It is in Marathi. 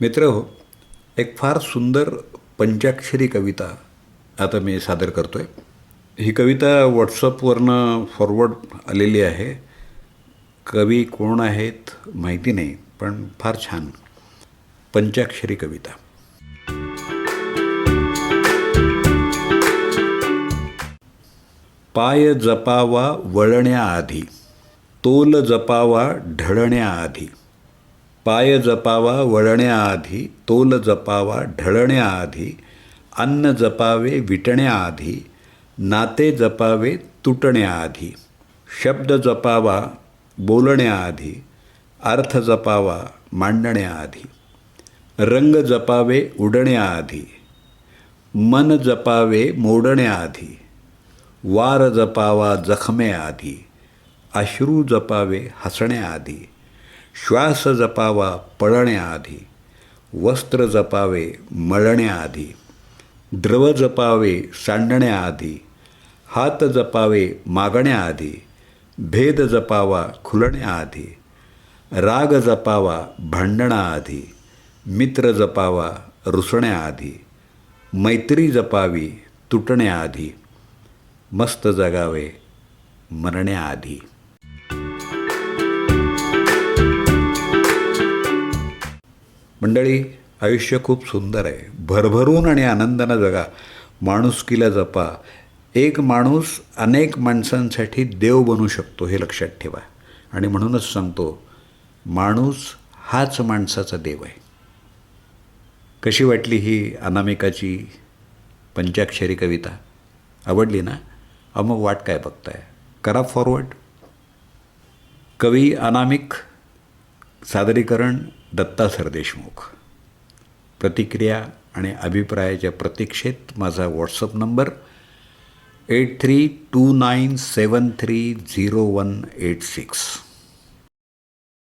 मित्र हो एक फार सुंदर पंचाक्षरी कविता आता मी सादर करतो आहे ही कविता व्हॉट्सअपवरनं फॉरवर्ड आलेली आहे. कवी कोण आहेत माहिती नाही पण फार छान. पंचाक्षरी कविता. पाय जपावा वळण्याआधी तोल जपावा ढळण्याआधी. पाय जपावा वळण्याआधी तोल जपावा ढळण्याआधी अन्न जपावे विटण्याआधी नाते जपावे तुटण्याआधी शब्द जपावा बोलण्याआधी अर्थ जपावा मांडण्याआधी रंग जपावे उडण्याआधी मन जपावे मोडण्याआधी वार जपावा जखमेआधी अश्रू जपावे हसण्याआधी श्वास जपावा पळण्याआधी वस्त्र जपावे मळण्याआधी द्रव जपावे सांडण्याआधी हात जपावे मागण्याआधी भेद जपावा खुलण्याआधी राग जपावा भांडणाआधी मित्र जपावा रुसण्याआधी मैत्री जपावी तुटण्याआधी मस्त जगावे मरण्याआधी. मंडळी आयुष्य खूप सुंदर आहे. भरभरून आणि आनंदानं जगा. माणुसकीला जपा. एक माणूस अनेक माणसांसाठी देव बनू शकतो हे लक्षात ठेवा. आणि म्हणूनच सांगतो माणूस हाच माणसाचा देव आहे. कशी वाटली ही अनामिकाची पंचाक्षरी कविता? आवडली ना? अहो मग वाट काय बघताय? करा फॉरवर्ड कवी अनामिक सादरीकरण दत्ता सरदेशमुख. प्रतिक्रिया आणि अभिप्रायाच्या प्रतीक्षेत माझा WhatsApp number eight three two nine seven three zero one eight six.